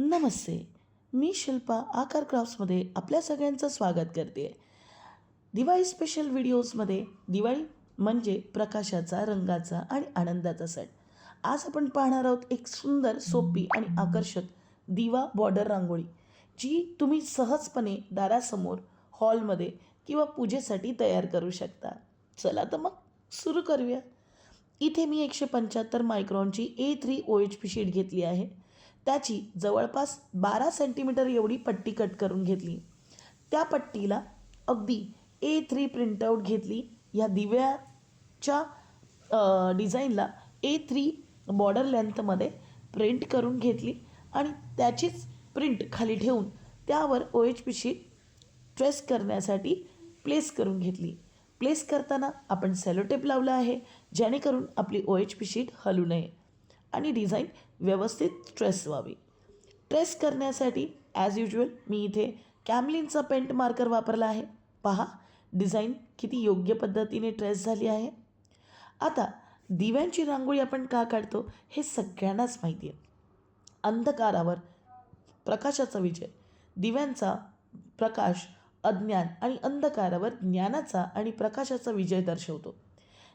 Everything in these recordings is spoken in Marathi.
नमस्ते. मी शिल्पा आकार क्राफ्ट्समध्ये आपल्या सगळ्यांचं स्वागत करते. दिवाळी स्पेशल व्हिडिओजमध्ये दिवाळी म्हणजे प्रकाशाचा रंगाचा आणि आनंदाचा सण. आज आपण पाहणार आहोत एक सुंदर सोपी आणि आकर्षक दिवा बॉर्डर रांगोळी जी तुम्ही सहजपणे दारासमोर हॉलमध्ये किंवा पूजेसाठी तयार करू शकता. चला तर मग सुरू करूया. इथे मी एकशे पंच्याहत्तर मायक्रॉनची A three O H P sheet घेतली आहे. त्याची जवळपास बारा सेंटीमीटर एवढी पट्टी कट करून घेतली. त्या पट्टीला अगदी ए थ्री प्रिंटआउट घेतली. या दिव्याच्या डिझाईनला ए थ्री बॉर्डर लेंथमध्ये प्रिंट करून घेतली आणि त्याचीच प्रिंट खाली ठेवून त्यावर O H P sheet trace करण्यासाठी प्लेस करून घेतली. प्लेस करताना आपण सेलोटेप लावला आहे जेणेकरून आपली ओ एच पी शीट हलू नये. आणि डिझाईन व्यवस्थित ट्रेस व्हावी. ट्रेस करण्यासाठी ॲज युजल मी इथे कॅमलिनचा पेंट मार्कर वापरला आहे. पहा डिझाईन किती योग्य पद्धतीने ट्रेस झाली आहे. आता दिव्यांची रांगोळी आपण का काढतो हे सगळ्यांनाच माहिती आहे अंधकारावर प्रकाशाचा विजय. दिव्यांचा प्रकाश अज्ञान आणि अंधकारावर ज्ञानाचा आणि प्रकाशाचा विजय दर्शवतो.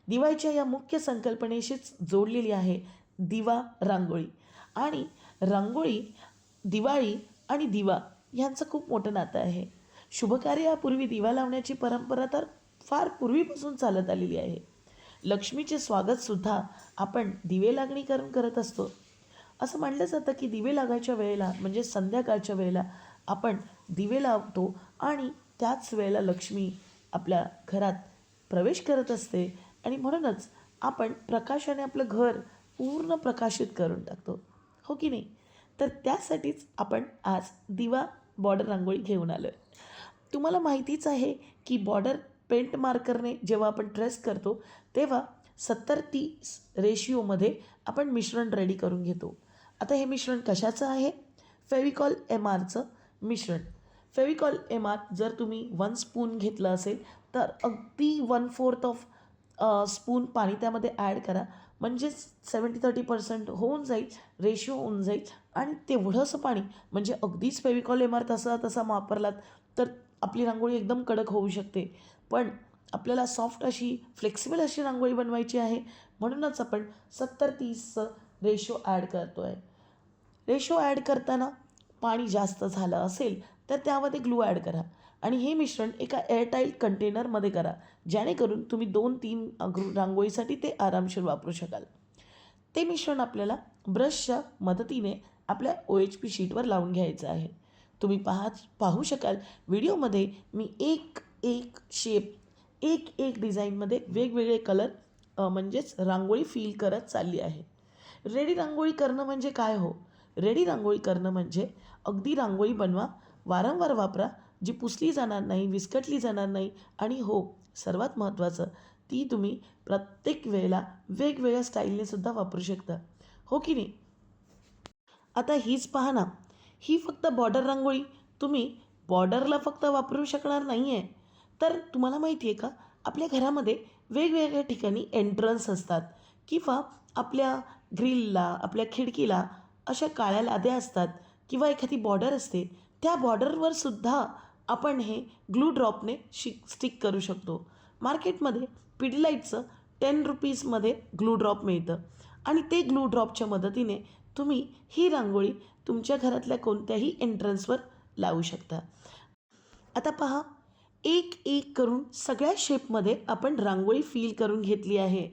दिवाळीच्या या मुख्य संकल्पनेशीच जोडलेली आहे दिवा रांगोळी. आणि रांगोळी दिवाळी आणि दिवा यांचं खूप मोठं नातं आहे. शुभकार्यापूर्वी दिवा लावण्याची परंपरा तर फार पूर्वीपासून चालत आलेली आहे. लक्ष्मीचे स्वागतसुद्धा आपण दिवे लागणी करून करत असतो. असं म्हटलं जातं की दिवे लागायच्या वेळेला म्हणजे संध्याकाळच्या वेळेला आपण दिवे लावतो आणि त्याच वेळेला लक्ष्मी आपल्या घरात प्रवेश करत असते आणि म्हणूनच आपण प्रकाशाने आपलं घर पूर्ण प्रकाशित करून टाकतो. हो की नाही? तर त्यासाठीच आपण आज दिवा बॉर्डर रांगोळी घेऊन आलो आहे तुम्हाला माहितीच आहे की बॉर्डर पेंट मार्करने जेव्हा आपण ट्रेस करतो तेव्हा सत्तर तीस रेशिओमध्ये आपण मिश्रण रेडी करून घेतो. आता हे मिश्रण कशाचं आहे? फेविकॉल एम आरचं मिश्रण. फेविकॉल एम आर जर तुम्ही वन स्पून घेतलं असेल तर अगदी वन फोर्थ ऑफ स्पून पाणी त्यामध्ये ॲड करा. म्हणजेच सेवन्टी थर्टी पर्सेंट होऊन जाईल रेशिओ होऊन जाईल. आणि तेवढंसं पाणी म्हणजे अगदीच फेविकॉल एम आर तसा तसा वापरलात तर आपली रांगोळी एकदम कडक होऊ शकते. पण आपल्याला सॉफ्ट अशी फ्लेक्सिबल अशी रांगोळी बनवायची आहे म्हणूनच आपण सत्तर तीसचं रेशो ॲड करतो आहे रेशो ॲड करताना पाणी जास्त झालं असेल तर त्यामध्ये ग्लू ॲड करा. आणि हे मिश्रण एका एअरटाईट कंटेनरमध्ये करा. जेणेकरून तुम्ही दोन तीन अग्रू रांगोळीसाठी ते आरामशीर वापरू शकाल. ते मिश्रण आपल्याला ब्रशच्या मदतीने आपल्या ओ एच पी शीटवर लावून घ्यायचं आहे. तुम्ही पाहा पाहू शकाल व्हिडिओमध्ये मी एक एक शेप एक एक डिझाईनमध्ये वेगवेगळे कलर म्हणजेच रांगोळी फील करत चालली आहे. रेडी रांगोळी करणं म्हणजे काय हो? रेडी रांगोळी करणं म्हणजे अगदी रांगोळी बनवा वारंवार वापरा जी पुसली जाणार नाही विस्कटली जाणार नाही. आणि हो सर्वात महत्त्वाचं ती तुम्ही प्रत्येक वेळेला वेगवेगळ्या स्टाईलने सुद्धा वापरू शकता. हो की नाही? आता हीच पहा ना ही फक्त बॉर्डर रांगोळी. तुम्ही बॉर्डरला फक्त वापरू शकणार नाही आहे तर तुम्हाला माहिती आहे का आपल्या घरामध्ये वेगवेगळ्या ठिकाणी एंट्रन्स असतात. किंवा आपल्या ग्रिलला आपल्या खिडकीला अशा काळ्या लाद्या असतात. किंवा एखादी बॉर्डर असते. त्या बॉर्डरवर सुद्धा आपण हे ग्लू ड्रॉपने शिक स्टिक करू शकतो. मार्केटमध्ये पिडीलाईटचं टेन रुपीजमध्ये ग्लू ड्रॉप मिळतं. आणि ते ग्लू ड्रॉपच्या मदतीने तुम्ही ही रांगोळी तुमच्या घरातल्या कोणत्याही एंट्रन्सवर लावू शकता. आता पहा एक एक करून सगळ्या शेपमध्ये आपण रांगोळी फील करून घेतली आहे.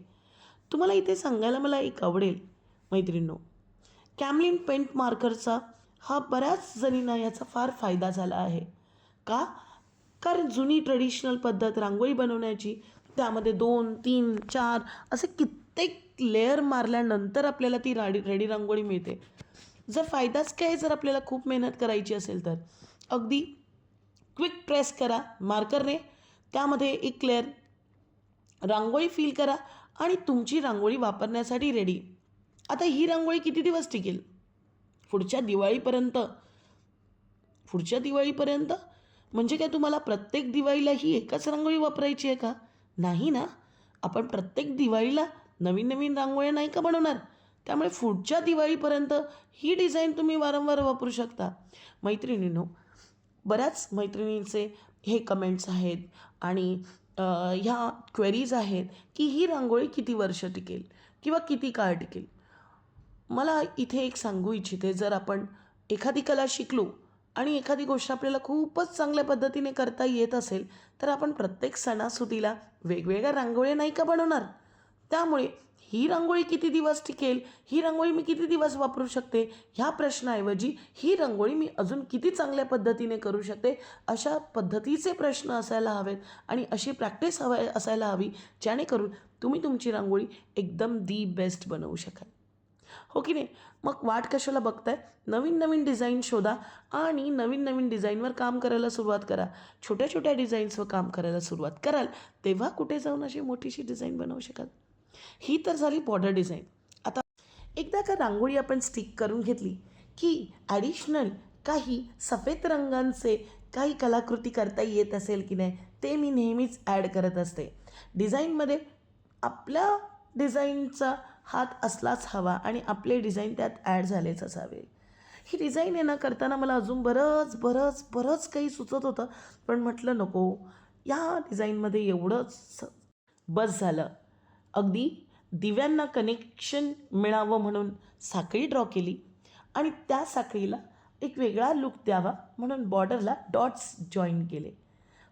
तुम्हाला इथे सांगायला मला एक आवडेल मैत्रिणींनो. कॅमलिन पेंट मार्करचा हा बऱ्याच जणींना याचा फार फायदा झाला आहे. का? कारण जुनी ट्रेडिशनल पद्धत रांगोळी बनवण्याची त्यामध्ये दोन तीन चार असे कित्येक लेअर मारल्यानंतर आपल्याला ती राडी रेडी रांगोळी मिळते. जर फायदाच काय जर आपल्याला खूप मेहनत करायची असेल तर? अगदी क्विक प्रेस करा मार्करने त्यामध्ये एक लेअर रांगोळी फील करा आणि तुमची रांगोळी वापरण्यासाठी रेडी आता ही रांगोळी किती दिवस टिकेल? पुढच्या दिवाळीपर्यंत? पुढच्या दिवाळीपर्यंत? म्हणजे काय तुम्हाला प्रत्येक दिवाळीला ही एकच रांगोळी वापरायची आहे का? नाही ना. आपण प्रत्येक दिवाळीला नवीन नवीन रांगोळ्या नाही का बनवणार? त्यामुळे पुढच्या दिवाळीपर्यंत ही डिझाईन तुम्ही वारंवार वापरू शकता. मैत्रिणींनो बऱ्याच मैत्रिणींचे हे कमेंट्स आहेत आणि ह्या क्वेरीज आहेत की ही रांगोळी किती वर्ष टिकेल किंवा किती काळ टिकेल? मला इथे एक सांगू इच्छिते जर आपण एखादी कला शिकलो आणि एखादी गोष्ट आपल्याला खूपच चांगल्या पद्धतीने करता येत असेल तर आपण प्रत्येक सणासुदीला वेगवेगळ्या रांगोळ्या नाही का बनवणार? त्यामुळे ही रांगोळी किती दिवस टिकेल ही रांगोळी मी किती दिवस वापरू शकते ह्या प्रश्नाऐवजी ही रांगोळी मी अजून किती चांगल्या पद्धतीने करू शकते अशा पद्धतीचे प्रश्न असायला हवेत आणि अशी प्रॅक्टिस हवी असायला हवी जेणेकरून तुम्ही तुमची रांगोळी एकदम दी बेस्ट बनवू शकाल. हो की नाही? मग वाट कशाला बघताय? नवीन नवीन डिझाईन शोधा आणि नवीन नवीन डिझाईनवर काम करायला सुरुवात करा. छोट्या छोट्या डिझाईन्सवर काम करायला सुरुवात कराल तेव्हा कुठे जाऊन अशी मोठीशी डिझाईन बनवू शकाल? ही तर झाली बॉर्डर डिझाईन आता एकदा का रांगोळी आपण स्टिक करून घेतली की ॲडिशनल काही सफेद रंगांचे काही कलाकृती करता येत असेल की नाही ते मी नेहमीच ॲड करत असते. डिझाईनमध्ये आपल्या डिझाईनचा हात असलाच हवा आणि आपले डिझाईन त्यात ॲड झालेच असावे. ही डिझाईन आहे ना करताना मला अजून बरंच बरंच बरंच काही सुचत होतं. पण म्हटलं नको. या डिझाईनमध्ये एवढंच बस झालं. अगदी दिव्यांना कनेक्शन मिळावं म्हणून साखळी ड्रॉ केली आणि त्या साखळीला एक वेगळा लुक द्यावा म्हणून बॉर्डरला डॉट्स जॉईन केले.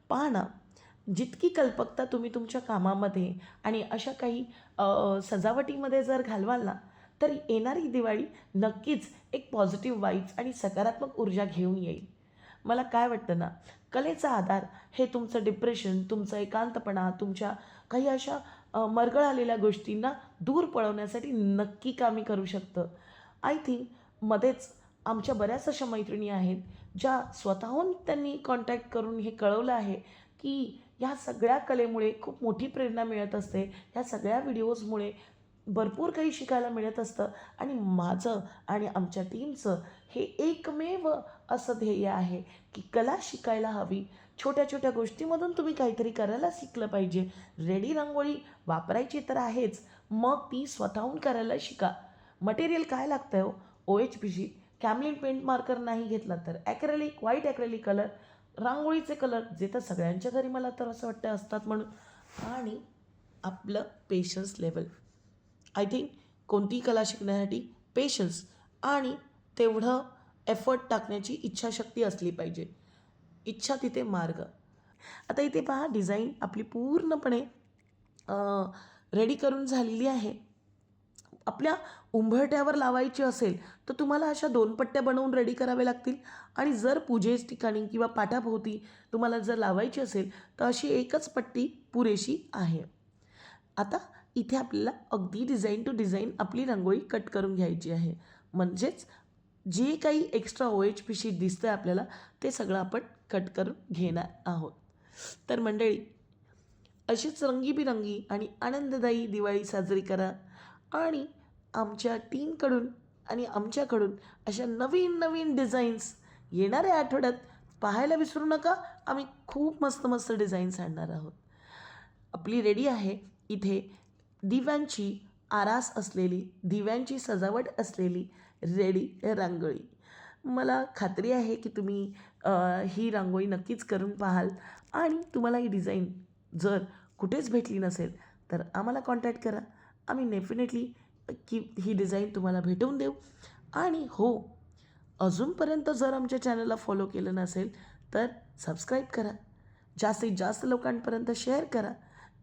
पहा ना जितकी कल्पकता तुम्ही तुमच्या कामामध्ये आणि अशा काही सजावटीमध्ये जर घालवाल ना तर येणारी दिवाळी नक्कीच एक पॉझिटिव्ह वाईब्स आणि सकारात्मक ऊर्जा घेऊन येईल. मला काय वाटतं ना कलेचा आधार हे तुमचं डिप्रेशन तुमचं एकांतपणा तुमच्या काही अशा मरगळ आलेल्या गोष्टींना दूर पळवण्यासाठी नक्की कामी करू शकतं. आय थिंक मध्येच आमच्या बऱ्याच अशा मैत्रिणी आहेत ज्या स्वतःहून त्यांनी कॉन्टॅक्ट करून हे कळवलं आहे की ह्या सगळ्या कलेमुळे खूप मोठी प्रेरणा मिळत असते. ह्या सगळ्या व्हिडिओजमुळे भरपूर काही शिकायला मिळत असतं. आणि माझं आणि आमच्या टीमचं हे एकमेव असं ध्येय आहे की कला शिकायला हवी. छोट्या छोट्या गोष्टीमधून तुम्ही काहीतरी करायला शिकलं पाहिजे. रेडी रांगोळी वापरायची तर आहेच. मग ती स्वतःहून करायला शिका. मटेरियल काय लागतं आहे हो? ओ एच पी जी. कॅमलिन पेंट मार्कर नाही घेतला तर. ॲक्रेलिक व्हाईट ॲक्रेलिक कलर रांगोळीचे कलर जे तर सगळ्यांच्या घरी मला तर असं वाटतं असतात म्हणून. आणि आपलं पेशन्स लेवल आय थिंक कोणतीही कला शिकण्यासाठी पेशन्स आणि तेवढं एफर्ट टाकण्याची इच्छाशक्ती असली पाहिजे. इच्छा तिथे मार्ग. आता इथे पहा डिझाईन आपली पूर्णपणे रेडी करून झालेली आहे. आपल्या उंबरट्यावर लावायची असेल तर तुम्हाला अशा दोन पट्ट्या बनवून रेडी कराव्या लागतील. आणि जर पूजेच ठिकाणी किंवा पाठाभोवती तुम्हाला जर लावायची असेल तर अशी एकच पट्टी पुरेशी आहे. आता इथे आपल्याला अगदी डिझाईन टू डिझाईन आपली रांगोळी कट करून घ्यायची आहे. म्हणजेच जे काही extra O H P sheet दिसतं आहे आपल्याला ते सगळं आपण कट करून घेणार आहोत. तर मंडळी अशीच रंगीबिरंगी आणि आनंददायी दिवाळी साजरी करा. आणि आमच्या टीमकडून आणि आमच्याकडून अशा नवीन नवीन डिझाईन्स येणाऱ्या आठवड्यात पाहायला विसरू नका. आम्ही खूप मस्त मस्त डिझाईन्स आणणार आहोत. आपली रेडी आहे. इथे दिव्यांची आरास असलेली दिव्यांची सजावट असलेली रेडी रांगोळी. मला खात्री आहे की तुम्ही ही रांगोळी नक्कीच करून पाहाल. आणि तुम्हाला ही डिझाईन जर कुठेच भेटली नसेल तर आम्हाला कॉन्टॅक्ट करा. आम्ही डेफिनेटली की ही डिझाईन तुम्हाला भेटवून देऊ. आणि हो अजूनपर्यंत जर आमच्या चॅनलला फॉलो केलं नसेल तर सबस्क्राईब करा. जास्तीत जास्त लोकांपर्यंत शेअर करा.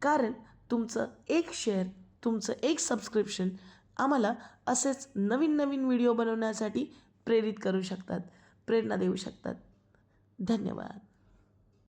कारण तुमचं एक शेअर तुमचं एक सबस्क्रिप्शन आम्हाला असेच नवीन नवीन व्हिडिओ बनवण्यासाठी प्रेरित करू शकतात प्रेरणा देऊ शकतात. धन्यवाद.